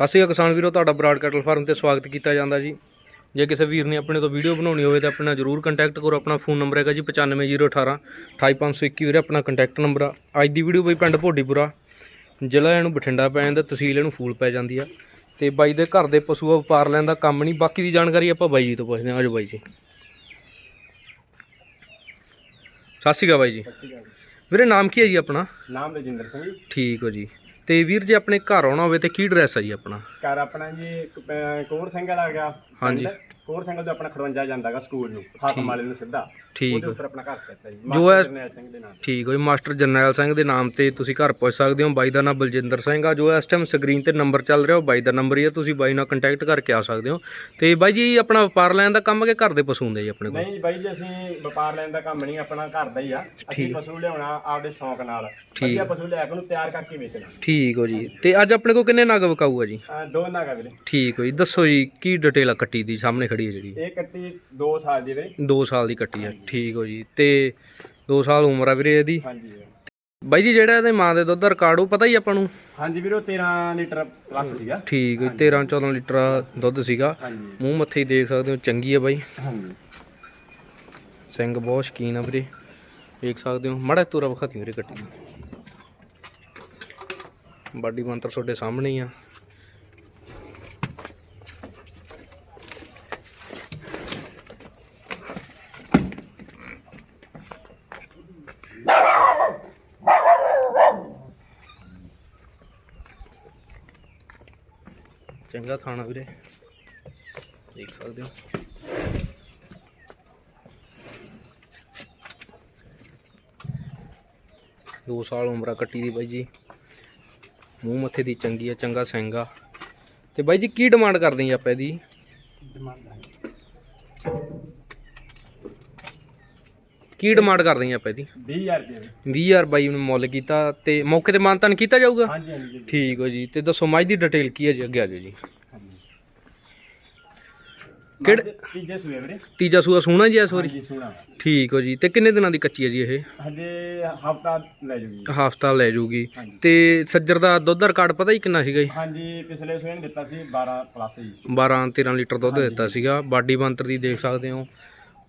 ਸਤਿ ਸ਼੍ਰੀ ਅਕਾਲ ਕਿਸਾਨ ਵੀਰੋ ਤੁਹਾਡਾ ਬਰਾਡ ਕੈਟਲ ਫਾਰਮ ਤੇ ਸਵਾਗਤ ਕੀਤਾ ਜਾਂਦਾ ਜੀ। ਜੇ ਕਿਸੇ ਵੀਰ ਨੇ ਆਪਣੇ ਤੋਂ ਵੀਡੀਓ ਬਣਾਉਣੀ ਹੋਵੇ ਤਾਂ ਆਪਣਾ ਜਰੂਰ ਕੰਟੈਕਟ ਕਰੋ ਆਪਣਾ ਫੋਨ ਨੰਬਰ ਹੈਗਾ ਜੀ 95018 28521 ਵੀਰੇ ਆਪਣਾ ਕੰਟੈਕਟ ਨੰਬਰ ਆ। ਅੱਜ ਦੀ ਵੀਡੀਓ ਬਈ ਪਿੰਡ ਭੋਡੀਪੁਰਾ ਜ਼ਿਲ੍ਹਾ ਇਹਨੂੰ ਬਠਿੰਡਾ ਪੈ ਜਾਂਦਾ ਤਹਿਸੀਲ ਇਹਨੂੰ ਫੂਲ ਪੈ ਜਾਂਦੀ ਆ। ਤੇ ਬਾਈ ਦੇ ਘਰ ਦੇ ਪਸ਼ੂ ਵਪਾਰ ਲੈਣ ਦਾ ਕੰਮ ਨਹੀਂ ਬਾਕੀ ਦੀ ਜਾਣਕਾਰੀ ਆਪਾਂ ਬਾਈ ਜੀ ਤੋਂ ਪੁੱਛਦੇ ਹਾਂ। ਆਜੋ ਬਾਈ ਜੀ। ਸਤਿ ਸ਼੍ਰੀ ਅਕਾਲ ਬਾਈ ਜੀ। ਵੀਰੇ ਨਾਮ ਕੀ ਹੈ ਜੀ ਆਪਣਾ? ਨਾਮ ਰਜਿੰਦਰ ਸਿੰਘ ਜੀ। ਠੀਕ ਹੋ ਜੀ। ਤੇ ਵੀਰ ਜੇ ਆਪਣੇ ਘਰ ਆਉਣਾ ਹੋਵੇ ਤੇ ਕੀ ਐਡਰੈਸ ਹੈ ਜੀ ਆਪਣਾ? ਘਰ ਆਪਣਾ ਜੀ ਅਹ, ਕੋਰ ਸਿੰਘ ਵਾਲਾ ਗਿਆ ਹਾਂਜੀ। ਕੋਰ ਸਿੰਘ ਤੋਂ ਆਪਣਾ ਖੜਵੰਜਾ ਜਾਂਦਾਗਾ ਸਕੂਲ ਨੂੰ ਹਾਕਮ ਵਾਲੇ ਨੂੰ ਸਿੱਧਾ ਠੀਕ ਉਹਦੇ ਉੱਪਰ ਆਪਣਾ ਘਰ ਪੈਂਦਾ ਜੀ ਜੋ ਮਾਸਟਰ ਹੈ- ਜਰਨੈਲ ਸਿੰਘ ਦੇ ਨਾਮ ਠੀਕ ਹੋ ਜੀ ਮਾਸਟਰ ਜਰਨੈਲ ਸਿੰਘ ਦੇ ਨਾਮ ਤੇ ਤੁਸੀਂ ਘਰ ਪੁੱਛ ਸਕਦੇ ਹੋ ਬਾਈ ਦਾ ਨਾਮ ਬਲਜਿੰਦਰ ਸਿੰਘ ਆ ਜੋ ਇਸ ਟਾਈਮ ਸਕਰੀਨ ਤੇ ਨੰਬਰ ਚੱਲ ਰਿਹਾ ਉਹ ਬਾਈ ਦਾ ਨੰਬਰ ਹੀ ਆ ਤੁਸੀਂ ਬਾਈ ਨਾਲ ਕੰਟੈਕਟ ਕਰਕੇ ਆ ਸਕਦੇ ਹੋ। ਤੇ ਬਾਈ ਜੀ ਆਪਣਾ ਵਪਾਰ ਲੈਣ ਦਾ ਕੰਮ ਕਿ ਘਰ ਦੇ ਪਸ਼ੂ ਹੁੰਦੇ ਜੀ ਆਪਣੇ ਕੋਲ? ਨਹੀਂ ਜੀ ਬਾਈ ਜੀ ਅਸੀਂ ਵਪਾਰ ਲੈਣ ਦਾ ਕੰਮ ਨਹੀਂ ਆਪਣਾ ਘਰ ਦਾ ਹੀ ਆ। ਅਸੀਂ ਪਸ਼ੂ ਲਿਆਉਣਾ ਆਪਦੇ ਸ਼ੌਂਕ ਨਾਲ। ਵਧੀਆ ਪਸ਼ੂ ਲਿਆ ਕੇ ਉਹਨੂੰ ਤਿਆਰ ਕਰਕੇ ਵੇਚਣਾ। ਠੀਕ ਹੋ ਜੀ। ਤੇ ਅੱਜ ਆਪਣੇ ਕੋਲ ਕਿੰਨੇ ਨਗ ਵਿਕਾਊ ਆ ਜੀ? ਅਹ, ਦੋ ਨਾਗਾ ਵੀਰੇ। ਠੀਕ ਹੋ ਜੀ ਦੱਸੋ ਜੀ ਕੀ ਡਿਟੇਲ ਆ ਕੱਟੀ ਦੀ ਸਾਹਮਣੇ ਖੜੀ? ਹੈ ਜਿਹੜੀ। ਇਹ ਕੱਟੀ 2 ਸਾਲ ਦੀ ਵੀਰੇ 2 ਸਾਲ ਦੀ ਕੱਟੀ ਆ ਠੀਕ ਹੋ ਜੀ। ਤੇ 2 ਸਾਲ ਉਮਰ ਆ ਵੀਰੇ ਇਹਦੀ। ਹਾਂਜੀ। ਬਾਈ ਜੀ ਜਿਹੜਾ ਇਹਦੇ ਮਾਂ ਦੇ ਦੁੱਧ ਦਾ ਰਿਕਾਰਡ ਉਹ ਪਤਾ ਹੀ ਆਪਾਂ ਨੂੰ? ਹਾਂਜੀ ਵੀਰੇ ਉਹ 13 ਲੀਟਰ ਪਲੱਸ ਸੀਗਾ। ਠੀਕ ਹੈ 13 14 ਲੀਟਰ ਦੁੱਧ ਸੀਗਾ। ਮੂੰਹ ਮੱਥੇ ਹੀ ਦੇਖ ਸਕਦੇ ਹੋ ਚੰਗੀ ਹੈ ਬਾਈ। ਹਾਂਜੀ। ਸਿੰਘ ਬਹੁਤ ਸ਼ਕੀਨ ਆ ਵੀਰੇ। ਦੇਖ ਸਕਦੇ ਹੋ ਮੜਾ ਤੋਰਾ ਵਿਖਾਤੀ ਵੀਰੇ ਕੱਟੀ। ਬਾਡੀ ਮੰਤਰ ਤੁਹਾਡੇ ਸਾਹਮਣੇ ਹੀ ਆ। ਚੰਗਾ ਥਾਣਾ ਵੀਰੇ। ਦੇਖ ਸਕਦੇ ਹੋ। ਦੋ ਸਾਲ ਉਮਰਾ ਕੱਟੀ ਦੀ ਬਾਈ ਜੀ। ਮੂੰਹ ਮੱਥੇ ਦੀ ਚੰਗੀ ਆ, ਚੰਗਾ ਸਿੰਘ ਆ ਤੇ ਬਾਈ ਜੀ, ਕੀ ਡਿਮਾਂਡ ਕਰਦੇ ਜੀ ਆਪਾਂ ਇਹਦੀ? ਕੀ ਡਿਮਾਂਡ ਕਰਦੇ ਜੀ ਆਪਾਂ ਇਹਦੀ? 20000 ਰੁਪਏ। 20000 ਬਾਈ ਨੇ ਮੁੱਲ ਕੀਤਾ ਤੇ ਮੌਕੇ ਤੇ ਮਾਨਤਾਨ ਕੀਤਾ ਜਾਊਗਾ? ਹਾਂਜੀ ਹਾਂਜੀ ਜੀ। ਠੀਕ ਹੋ ਜੀ ਤੇ ਦੱਸੋ ਮਾਈ ਦੀ ਡਿਟੇਲ ਕੀ ਹੈ ਜੀ ਅੱਗੇ ਆ ਜਾਓ ਜੀ। ਹਾਂਜੀ। ਕਿਹੜੇ- ਮੱਝ ਤੀਜੇ ਸੂਏ ਵੀਰੇ। ਤੀਜਾ ਸੂਆ ਸੋਹਣਾ ਜੀ ਇਸ ਵਾਰੀ ਹਾਂਜੀ ਸੂਣਾ। ਠੀਕ ਹੋ ਜੀ ਤੇ ਕਿੰਨੇ ਦਿਨਾਂ ਦੀ ਕੱਚੀ ਹੈ ਜੀ ਇਹ? ਹਜੇ ਹਫਤਾ ਲੈ ਜੂਗੀ। ਹਫਤਾ ਲੈ ਜੂਗੀ। ਹਾਂਜੀ। ਤੇ ਸੱਜਰ ਦਾ ਦੁੱਧ ਰਿਕਾਰਡ ਪਤਾ ਹੀ ਕਿੰਨਾ ਸੀਗਾ ਜੀ? ਹਾਂਜੀ ਪਿਛਲੇ ਸੂਏ ਨੇ ਦਿੱਤਾ ਸੀ 12 ਪਲੱਸ ਜੀ 12 13 ਲੀਟਰ ਦੁੱਧ ਦਿੱਤਾ ਸੀਗਾ। ਬਾਡੀ ਬੰਤਰ ਦੀ ਦੇਖ ਸਕਦੇ ਹੋ।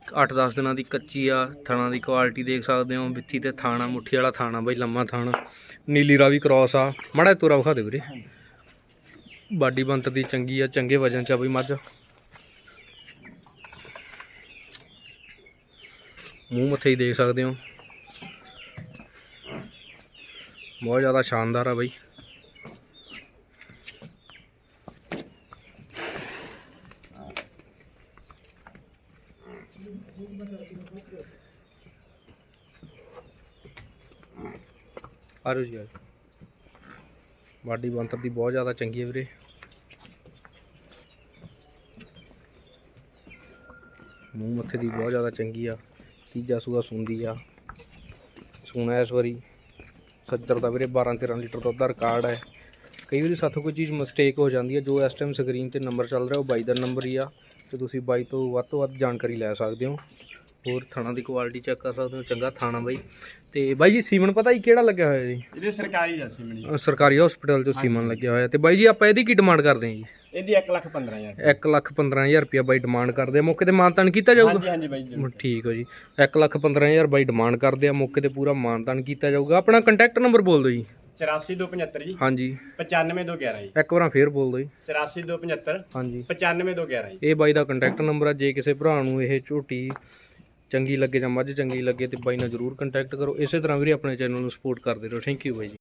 8-10 ਦਿਨਾਂ ਦੀ ਕੱਚੀ ਆ, ਥਣਾ ਦੀ ਕੁਆਲਿਟੀ ਦੇਖ ਸਕਦੇ ਹੋ, ਵਿੱਥੀ ਤੇ ਥਾਣਾ, ਮੁੱਠੀ ਵਾਲਾ ਥਾਣਾ, ਬਈ ਲੰਮਾ ਥਾਣਾ, ਨੀਲੀ ਰਾਵੀ ਕ੍ਰਾਸ ਆ। ਮੜਾ ਤੋਰਾ ਵਿਖਾ ਦੇ ਵੀਰੇ। ਬਾਡੀ ਬੰਤਰ ਦੀ ਚੰਗੀ ਆ, ਚੰਗੇ ਵਜਨ ਚ ਆ ਬਈ ਮੱਝ। ਮੂੰਹ ਮੱਥੇ ਹੀ ਦੇਖ ਸਕਦੇ ਹੋ। ਬਹੁਤ ਜ਼ਿਆਦਾ ਸ਼ਾਨਦਾਰ ਆ ਬਈ। ਆਰੋ ਜੀ ਆਜੋ। ਬਾਡੀ ਬੰਤਰ ਦੀ ਬਹੁਤ ਜ਼ਿਆਦਾ ਚੰਗੀ ਹੈ ਵੀਰੇ। ਮੂੰਹ ਮੱਥੇ ਦੀ ਬਹੁਤ ਜ਼ਿਆਦਾ ਚੰਗੀ ਆ। ਤੀਜਾ ਸੂਆ ਸੁੰਦੀ ਆ। ਸੂਣਾ ਇਸ ਵਾਰੀ। ਸੱਜਰ ਦਾ ਵੀਰੇ 12 13 ਲੀਟਰ ਦੁੱਧ ਦਾ ਰਿਕਾਰਡ ਹੈ। ਕਈ ਵਾਰੀ ਸਾਥੋਂ ਕੋਈ ਚੀਜ਼ ਮਿਸਟੇਕ ਹੋ ਜਾਂਦੀ ਹੈ, ਜੋ ਇਸ ਟਾਈਮ ਸਕਰੀਨ ਤੇ ਨੰਬਰ ਚੱਲ ਰਿਹਾ, ਉਹ ਬਾਈ ਦਾ ਨੰਬਰ ਹੀ ਆ। ਤੇ ਤੁਸੀਂ ਬਾਈ ਤੋਂ ਵੱਧ ਤੋਂ ਵੱਧ ਜਾਣਕਾਰੀ ਲੈ ਸਕਦੇ ਹੋ। ਹੋਰ ਥਾਣਾ ਦੀ ਕੁਆਲਿਟੀ ਚੈੱਕ ਕਰ ਸਕਦੇ ਹੋ ਚੰਗਾ ਥਾਣਾ ਬਾਈ। ਤੇ ਬਾਈ ਜੀ ਸੀਮਨ ਪਤਾ ਹੀ ਕਿਹੜਾ ਲੱਗਿਆ ਹੋਇਆ ਜੀ? ਇਹਦੇ ਸਰਕਾਰੀ ਜਰਸੀ ਮਿਲੀ ਅਹ ਸਰਕਾਰੀ ਹਸਪੀਟਲ 'ਚ ਸੀਮਨ ਲੱਗਿਆ ਹੋਇਆ। ਤੇ ਬਾਈ ਜੀ ਆਪਾਂ ਇਹਦੀ ਕੀ ਡਿਮਾਂਡ ਕਰਦੇ ਹਾਂ ਜੀ? ਇਹਦੀ 1 ਲੱਖ 15000 1 ਲੱਖ 15000 ਰੁਪਇਆ ਬਾਈ ਡਿਮਾਂਡ ਕਰਦੇ ਆ। ਮੌਕੇ ਤੇ ਮਾਨਤਾਨ ਕੀਤਾ ਜਾਊਗਾ? ਹਾਂਜੀ ਹਾਂਜੀ ਬਾਈ ਜੀ ਠੀਕ ਹੋ ਜੀ। 1 ਲੱਖ 15000 ਬਾਈ ਡਿਮਾਂਡ ਕਰਦੇ ਆ। ਮੌਕੇ ਤੇ ਪੂਰਾ ਮਾਨਤਾਨ ਕੀਤਾ ਜਾਊਗਾ। ਆਪਣਾ ਕੰਟੈਕਟ ਨੰਬਰ ਬੋਲ ਦਿਓ ਜੀ। 84275 ਜੀ। ਹਾਂਜੀ। 95211 ਜੀ। ਇੱਕ ਵਾਰ ਫੇਰ ਬੋਲ ਦਿਓ ਜੀ। 84275 ਹਾਂਜੀ। 95211 ਜੀ। ਇਹ ਬਾਈ ਦਾ ਕੰਟੈਕਟ ਨੰਬਰ ਆ। ਜੇ ਕਿਸੇ ਭਰਾ ਨੂੰ ਇਹ ਝੋਟੀ ਚੰਗੀ ਲੱਗੇ ਜਾਂ ਮੱਝ ਚੰਗੀ ਲੱਗੇ ਤੇ ਬਾਈ ਨਾਲ ਜਰੂਰ ਕੰਟੈਕਟ ਕਰੋ। ਇਸੇ ਤਰ੍ਹਾਂ ਵੀਰੇ ਆਪਣੇ ਚੈਨਲ ਨੂੰ ਸਪੋਰਟ ਕਰਦੇ ਰਹੋ। ਥੈਂਕ ਯੂ ਬਾਈ ਜੀ।